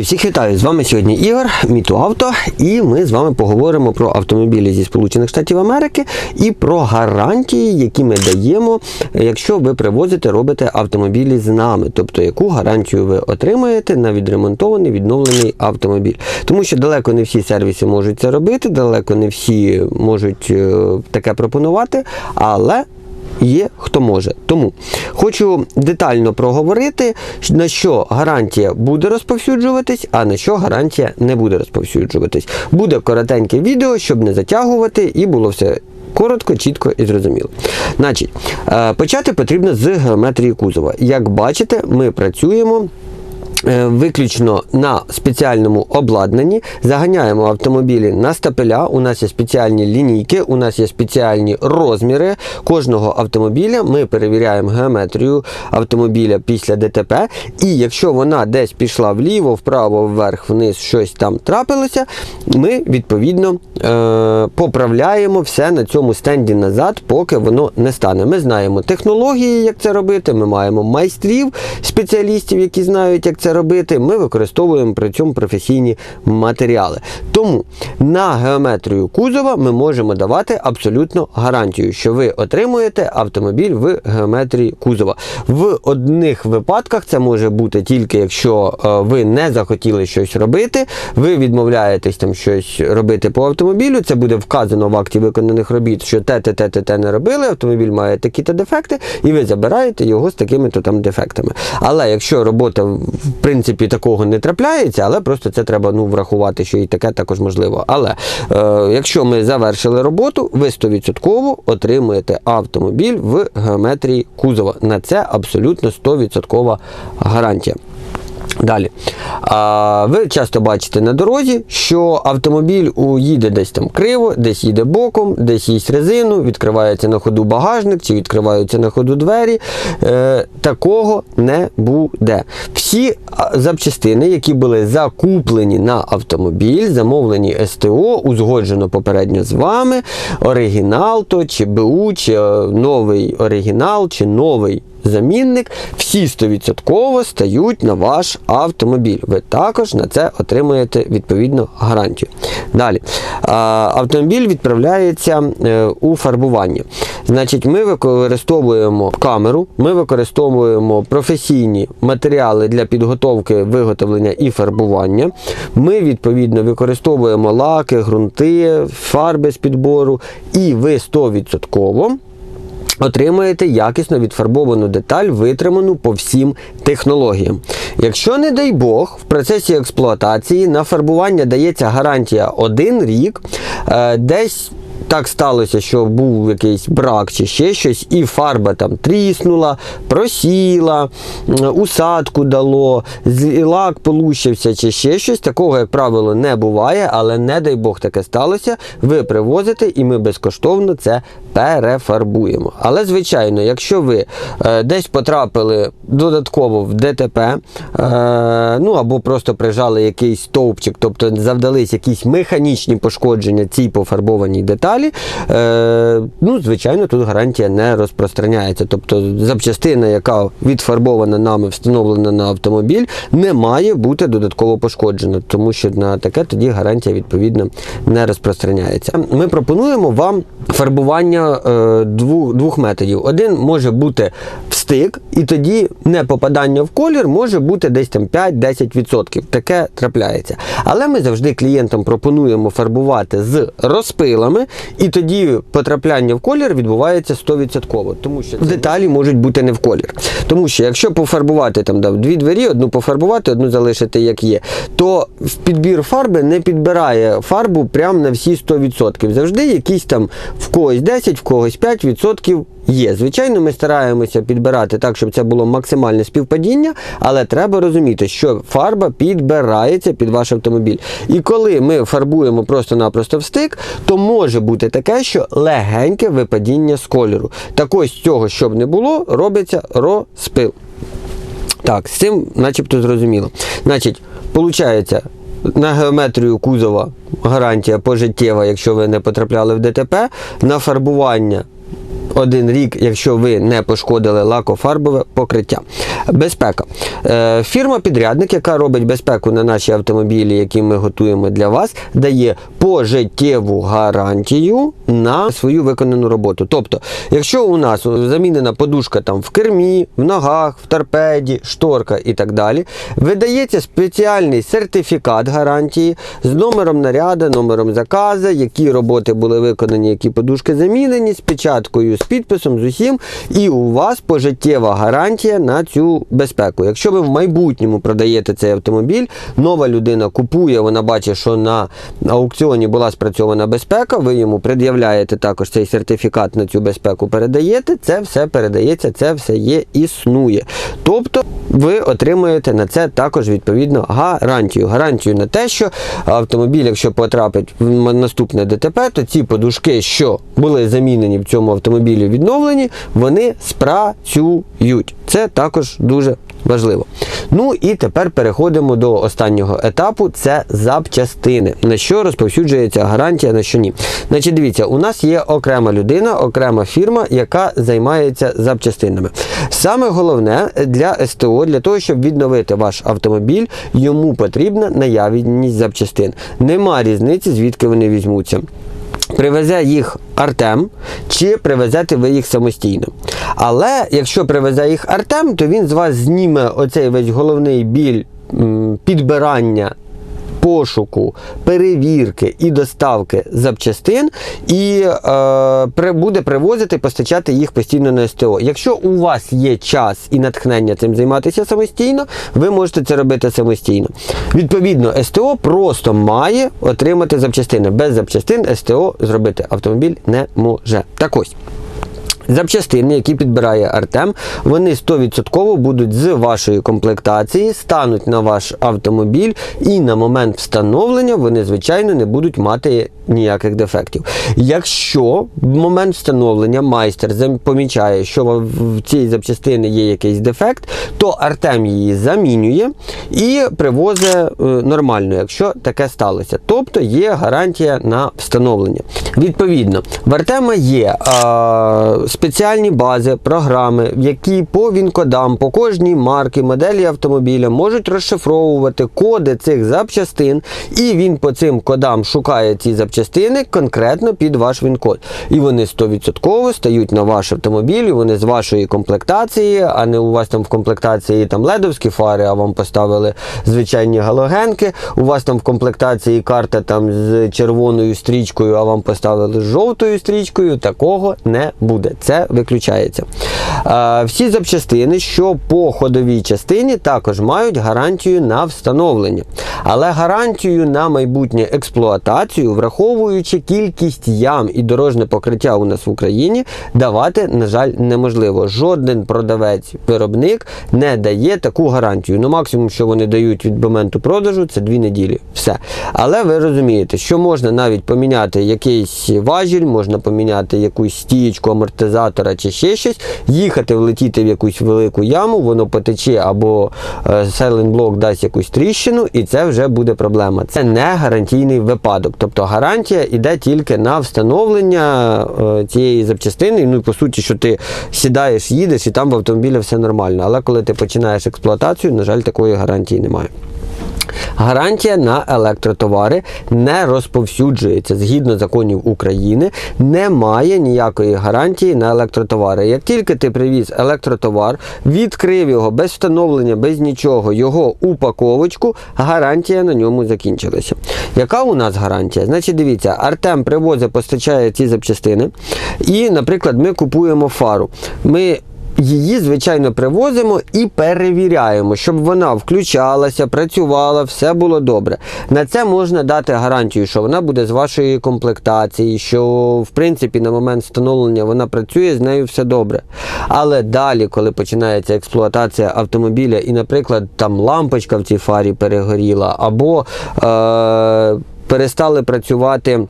Друзі, всіх вітаю! З вами сьогодні Ігор, Міту Авто, і ми з вами поговоримо про автомобілі зі Сполучених Штатів Америки і про гарантії, які ми даємо, якщо ви привозите, робите автомобілі з нами. Тобто, яку гарантію ви отримаєте на відремонтований відновлений автомобіль. Тому що далеко не всі сервіси можуть це робити, далеко не всі можуть е, таке пропонувати, але є хто може. Тому хочу детально проговорити, на що гарантія буде розповсюджуватись, а на що гарантія не буде розповсюджуватись. Буде коротеньке відео, щоб не затягувати, і було все. Коротко, чітко і зрозуміло. Значить, е, почати потрібно з геометрії кузова. Як бачите, ми працюємо виключно на спеціальному обладнанні. Заганяємо автомобілі на стапеля. У нас є спеціальні лінійки, у нас є спеціальні розміри кожного автомобіля. Ми перевіряємо геометрію автомобіля після ДТП. І якщо вона десь пішла вліво, вправо, вверх, вниз, щось там трапилося, ми відповідно е, поправляємо все на цьому стенді назад, поки воно не стане. Ми знаємо технології, як це робити. Ми маємо майстрів, спеціалістів, які знають, як це робити. Ми використовуємо при цьому професійні матеріали. Тому на геометрію кузова ми можемо давати абсолютно гарантію, що ви отримуєте автомобіль в геометрії кузова. В одних випадках це може бути тільки якщо е, ви не захотіли щось робити, ви відмовляєтесь там щось робити по автомобілю. Це буде вказано в акті виконаних робіт, що те, те, те, те не робили. Автомобіль має такі-то дефекти, і ви забираєте його з такими-то там дефектами. Але якщо робота принципі такого не трапляється, але просто це треба ну, врахувати, що і таке також можливо. Але е, якщо ми завершили роботу, ви 100% отримуєте автомобіль в геометрії кузова. На це абсолютно 100% гарантія. Далі. А, ви часто бачите на дорозі, що автомобіль у- їде десь там криво, десь їде боком, десь їсть резину, відкривається на ходу багажник чи відкриваються на ходу двері. Е, такого не буде. Всі запчастини, які були закуплені на автомобіль, замовлені СТО, узгоджено попередньо з вами, оригінал то, чи БУ, чи е, новий оригінал, чи новий замінник, всі 100% стають на ваш автомобіль. Ви також на це отримуєте відповідну гарантію. Далі, автомобіль відправляється е, у фарбування. Значить, ми використовуємо камеру, ми використовуємо професійні матеріали для підготовки, виготовлення і фарбування. Ми, відповідно, використовуємо лаки, ґрунти, фарби з підбору, і ви 100% отримаєте якісно відфарбовану деталь, витриману по всім технологіям. Якщо, не дай Бог, в процесі експлуатації на фарбування дається гарантія один рік, е, десь. Так сталося, що був якийсь брак чи ще щось, і фарба там тріснула, просіла, усадку дало, лак полущився чи ще щось. Такого, як правило, не буває, але не дай Бог таке сталося. Ви привозите і ми безкоштовно це перефарбуємо. Але, звичайно, якщо ви е, десь потрапили додатково в ДТП, е, ну або просто прижали якийсь стовпчик, тобто завдались якісь механічні пошкодження цій пофарбованій деталі, е, ну, звичайно, тут гарантія не розпространяється. Тобто запчастина, яка відфарбована нами, встановлена на автомобіль, не має бути додатково пошкоджена, тому що на таке тоді гарантія відповідно не розпространяється. Ми пропонуємо вам фарбування е, двох, двох методів. Один може бути встик, і тоді не попадання в колір може бути десь там 5-10%. Таке трапляється. Але ми завжди клієнтам пропонуємо фарбувати з розпилами, і тоді потрапляння в колір відбувається 100%. Тому що деталі можуть бути не в колір. Тому що якщо пофарбувати там дві двері, одну пофарбувати, одну залишити як є, то підбір фарби не підбирає фарбу прямо на всі 100%. Завжди якісь там в когось 10, в когось 5% є. Звичайно, ми стараємося підбирати так, щоб це було максимальне співпадіння, але треба розуміти, що фарба підбирається під ваш автомобіль. І коли ми фарбуємо просто-напросто в стик, то може бути таке, що легеньке випадіння з кольору. Так ось цього, щоб не було, робиться розпил. Так, з цим начебто зрозуміло. Значить, виходить, на геометрію кузова гарантія пожиттєва, якщо ви не потрапляли в ДТП, на фарбування один рік, якщо ви не пошкодили лакофарбове покриття. Безпека. Е, Фірма-підрядник, яка робить безпеку на наші автомобілі, які ми готуємо для вас, дає пожиттєву гарантію на свою виконану роботу. Тобто, якщо у нас замінена подушка там в кермі, в ногах, в торпеді, шторка і так далі, видається спеціальний сертифікат гарантії з номером наряду, номером заказу, які роботи були виконані, які подушки замінені, з печаткою, з підписом, з усім. І у вас пожиттєва гарантія на цю безпеку. Якщо ви в майбутньому продаєте цей автомобіль, нова людина купує, вона бачить, що на аукціоні була спрацьована безпека, ви йому пред'являєте також цей сертифікат на цю безпеку, передаєте, це все передається, це все є, існує. Тобто ви отримуєте на це також відповідно гарантію. Гарантію на те, що автомобіль, якщо потрапить в наступне ДТП, то ці подушки, що були замінені в цьому автомобілі, відновлені, вони спрацюють. Це також дуже важливо. Ну і тепер переходимо до останнього етапу: це запчастини. На що розповсюджується гарантія, на що ні. Значить, дивіться, у нас є окрема людина, окрема фірма, яка займається запчастинами. Саме головне для СТО, для того, щоб відновити ваш автомобіль, йому потрібна наявність запчастин. Нема різниці, звідки вони візьмуться. Привезе їх Артем, чи привезете ви їх самостійно. Але якщо привезе їх Артем, то він з вас зніме оцей весь головний біль підбирання. Пошуку, перевірки і доставки запчастин, і е, буде привозити, постачати їх постійно на СТО. Якщо у вас є час і натхнення цим займатися самостійно, ви можете це робити самостійно. Відповідно, СТО просто має отримати запчастини. Без запчастин СТО зробити автомобіль не може. Так ось. Запчастини, які підбирає Артем, вони 100% будуть з вашої комплектації, стануть на ваш автомобіль, і на момент встановлення вони, звичайно, не будуть мати ніяких дефектів. Якщо в момент встановлення майстер помічає, що в цій запчастини є якийсь дефект, то Артем її замінює і привозить е, нормально, якщо таке сталося. Тобто є гарантія на встановлення. Відповідно, в Артема є а, спеціальні бази, програми, які по він-кодам, по кожній марки, моделі автомобіля можуть розшифровувати коди цих запчастин, і він по цим кодам шукає ці запчастини конкретно під ваш він-код. І вони 100% стають на ваш автомобіль, вони з вашої комплектації, а не у вас там в комплектації там ледовські фари, а вам поставили звичайні галогенки. У вас там в комплектації карта там з червоною стрічкою, а вам поставили з жовтою стрічкою. Такого не буде. Це виключається. Всі запчастини, що по ходовій частині, також мають гарантію на встановлення. Але гарантію на майбутнє експлуатацію, враховуючи кількість ям і дорожне покриття у нас в Україні, давати, на жаль, неможливо. Жоден продавець-виробник не дає таку гарантію. Ну, максимум, що вони дають від моменту продажу, це дві неділі. Все. Але ви розумієте, що можна навіть поміняти якийсь важіль, можна поміняти якусь стієчку амортизатора чи ще щось, їхати, влетіти в якусь велику яму, воно потече або селенблок дасть якусь тріщину, і це вже буде проблема. Це не гарантійний випадок. Тобто гарантія йде тільки на встановлення е, цієї запчастини. Ну і по суті, що ти сідаєш, їдеш, і там в автомобілі все нормально. Але коли ти починаєш експлуатацію, на жаль, такої гарантії немає. Гарантія на електротовари не розповсюджується згідно законів України. Немає ніякої гарантії на електротовари. Як тільки ти привіз електротовар, відкрив його без встановлення, без нічого, його упаковочку, гарантія на ньому закінчилася. Яка у нас гарантія? Значить, дивіться, Артем привозить, постачає ці запчастини. І, наприклад, ми купуємо фару. Ми Її, звичайно, привозимо і перевіряємо, щоб вона включалася, працювала, все було добре. На це можна дати гарантію, що вона буде з вашої комплектації, що в принципі на момент встановлення вона працює, з нею все добре. Але далі, коли починається експлуатація автомобіля, і, наприклад, там лампочка в цій фарі перегоріла, або е- перестали працювати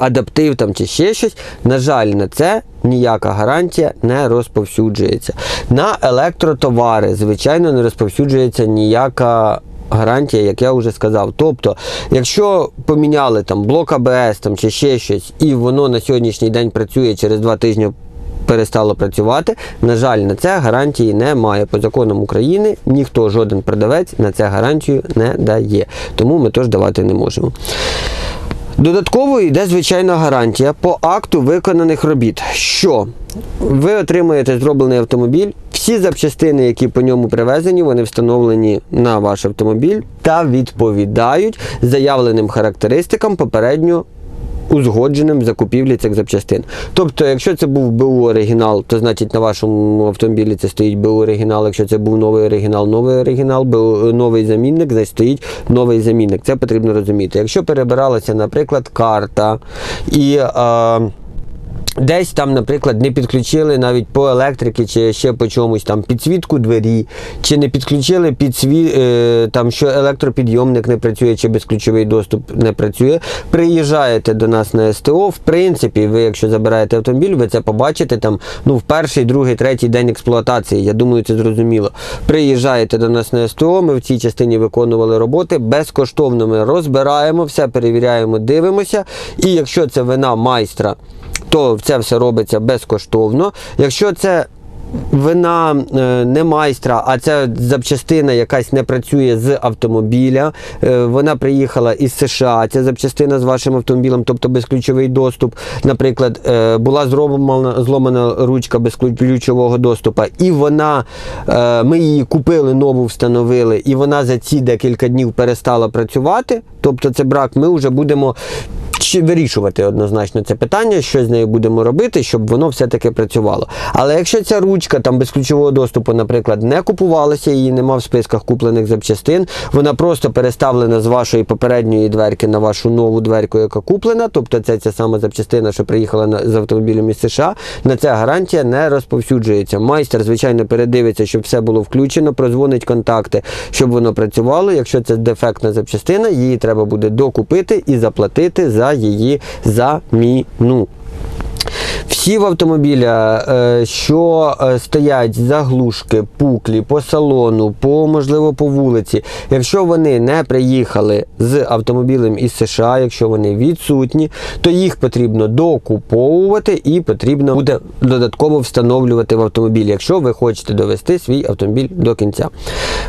адаптив там чи ще щось, на жаль, на це ніяка гарантія не розповсюджується. На електротовари, звичайно, не розповсюджується ніяка. Гарантія, як я вже сказав. Тобто, якщо поміняли там блок АБС там, чи ще щось, і воно на сьогоднішній день працює, через два тижні перестало працювати. На жаль, на це гарантії немає. По законам України ніхто, жоден продавець на це гарантію не дає. Тому ми теж давати не можемо. Додатково йде звичайна гарантія по акту виконаних робіт. Що ви отримуєте зроблений автомобіль, всі запчастини, які по ньому привезені, вони встановлені на ваш автомобіль та відповідають заявленим характеристикам попередньо узгодженим закупівлі цих запчастин. Тобто, якщо це був БУ оригінал, то значить на вашому автомобілі це стоїть БУ оригінал. Якщо це був новий оригінал, новий оригінал, БУ, новий замінник, значить стоїть новий замінник. Це потрібно розуміти. Якщо перебиралася, наприклад, карта і. А, Десь там, наприклад, не підключили навіть по електрики чи ще по чомусь там підсвітку двері, чи не підключили підсві... е, там, що електропідйомник не працює, чи безключовий доступ не працює. Приїжджаєте до нас на СТО. В принципі, ви, якщо забираєте автомобіль, ви це побачите там ну, в перший, другий, третій день експлуатації. Я думаю, це зрозуміло. Приїжджаєте до нас на СТО, ми в цій частині виконували роботи. Безкоштовно ми розбираємо, все перевіряємо, дивимося. І якщо це вина майстра то це все робиться безкоштовно. Якщо це вина е, не майстра, а ця запчастина якась не працює з автомобіля, е, вона приїхала із США, ця запчастина з вашим автомобілем, тобто безключовий доступ, наприклад, е, була зроблена зломана ручка безключового доступу, і вона, ми її купили, нову встановили, і вона за ці декілька днів перестала працювати, тобто це брак, ми вже будемо вирішувати однозначно це питання, що з нею будемо робити, щоб воно все-таки працювало. Але якщо ця ручка там без ключового доступу, наприклад, не купувалася, її нема в списках куплених запчастин, вона просто переставлена з вашої попередньої дверки на вашу нову дверку, яка куплена, тобто це ця сама запчастина, що приїхала на, з автомобілем із США, на це гарантія не розповсюджується. Майстер, звичайно, передивиться, щоб все було включено, прозвонить контакти, щоб воно працювало. Якщо це дефектна запчастина, її треба буде докупити і заплатити за її заміну. Всі в автомобіля, е, що е, стоять заглушки, пуклі по салону, по можливо по вулиці, якщо вони не приїхали з автомобілем із США, якщо вони відсутні, то їх потрібно докуповувати і потрібно буде додатково встановлювати в автомобілі, якщо ви хочете довести свій автомобіль до кінця.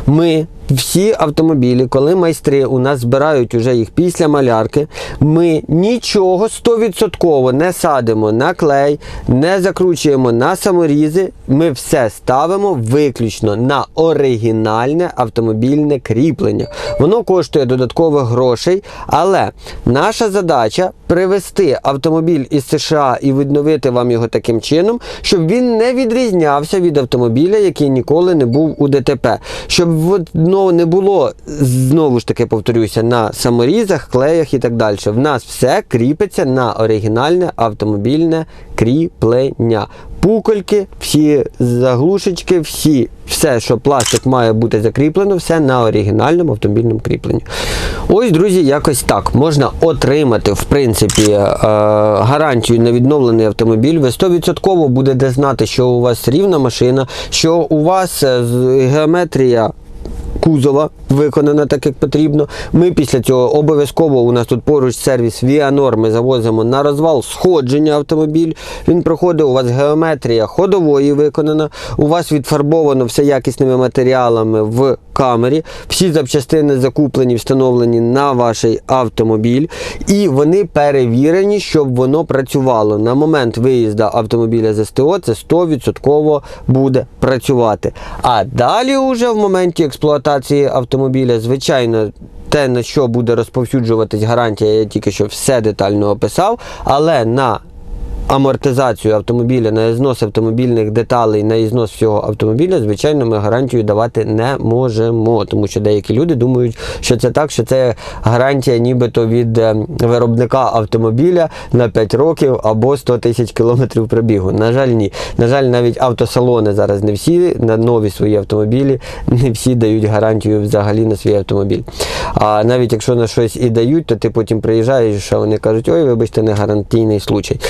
Ми всі автомобілі, коли майстри у нас збирають уже їх після малярки, ми нічого 100% не садимо на клей, не закручуємо на саморізи. Ми все ставимо виключно на оригінальне автомобільне кріплення. Воно коштує додаткових грошей, але наша задача привезти автомобіль із США і відновити вам його таким чином, щоб він не відрізнявся від автомобіля, який ніколи не був у ДТП. Щоб ну, не було, знову ж таки повторюся, на саморізах, клеях і так далі. В нас все кріпиться на оригінальне автомобільне кріплення. Пукольки, всі заглушечки, всі, все, що пластик має бути закріплено, все на оригінальному автомобільному кріпленні. Ось, друзі, якось так. Можна отримати, в принципі, е, гарантію на відновлений автомобіль. Ви 100% будете знати, що у вас рівна машина, що у вас е, геометрія кузова виконана так, як потрібно. Ми після цього обов'язково у нас тут поруч сервіс Віанор. Ми завозимо на розвал сходження автомобіль. Він проходить. У вас геометрія ходової виконана. У вас відфарбовано все якісними матеріалами в камері. Всі запчастини закуплені, встановлені на ваш автомобіль, і вони перевірені, щоб воно працювало. На момент виїзду автомобіля з СТО це 100% буде працювати. А далі, уже в моменті експлуатації автомобіля, звичайно. Те, на що буде розповсюджуватись гарантія, я тільки що все детально описав, але на амортизацію автомобіля, на знос автомобільних деталей, на ізнос всього автомобіля, звичайно, ми гарантію давати не можемо. Тому що деякі люди думають, що це так, що це гарантія нібито від е, виробника автомобіля на 5 років або 100 тисяч кілометрів пробігу. На жаль, ні. На жаль, навіть автосалони зараз не всі на нові свої автомобілі, не всі дають гарантію взагалі на свій автомобіль. А навіть якщо на щось і дають, то ти потім приїжджаєш, а вони кажуть, ой, вибачте, не гарантійний случай.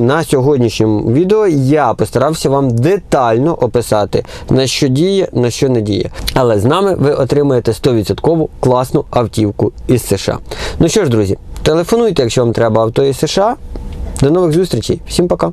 На сьогоднішньому відео я постарався вам детально описати, на що діє, на що не діє. Але з нами ви отримаєте 100% класну автівку із США. Ну що ж, друзі, телефонуйте, якщо вам треба авто із США. До нових зустрічей. Всім пока.